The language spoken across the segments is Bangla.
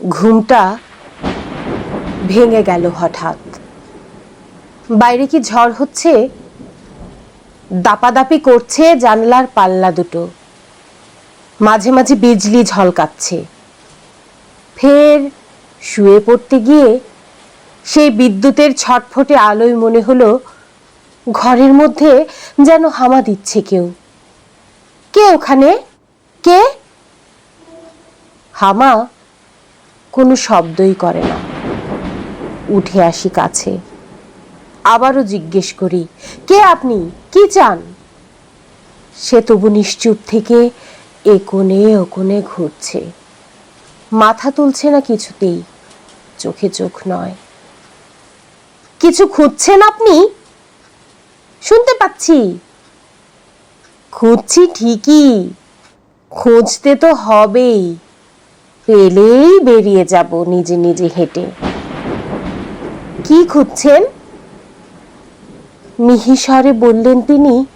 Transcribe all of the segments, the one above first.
ঘুমটা ভেঙে গেল হঠাৎ। বাইরে কি ঝড় হচ্ছে? দাপাদাপি করছে জানলার পাল্লা দুটো। মাঝে মাঝে বিজলি ঝলকাচ্ছে। ফের শুয়ে পড়তে গিয়ে সেই বিদ্যুতের ছটফটে আলোয় মনে হলো, ঘরের মধ্যে যেন হামা দিচ্ছে কেউ। কে ওখানে? কে? হামা কোনো শব্দই করে না। উঠে আসি কাছে। আবারও জিজ্ঞেস করি, কে আপনি? কি চান? সে তবু নিশ্চুপ থেকে এ কোণে ও কোণে ঘুরছে। মাথা তুলছে না কিছুতেই, চোখে চোখ নয়। কিছু খুঁজছেন আপনি? শুনতে পাচ্ছি। খুঁজছি ঠিকই, খুঁজতে তো হবেই। পেলেই বেরিয়ে যাব নিজে নিজে হেঁটে। কি খুঁজছেন? মিহিস্বরে বললেন তিনি,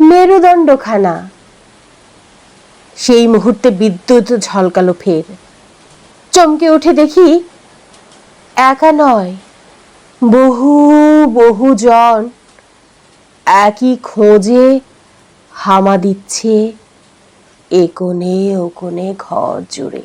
মেরুদণ্ডখানা। সেই মুহূর্তে বিদ্যুৎ ঝলকালো ফের। চমকে উঠে দেখি, একা নয়, বহু বহু জন। একই খোঁজে হামা দিচ্ছে, এ কোণে ও কোণে ঘর জুড়ে।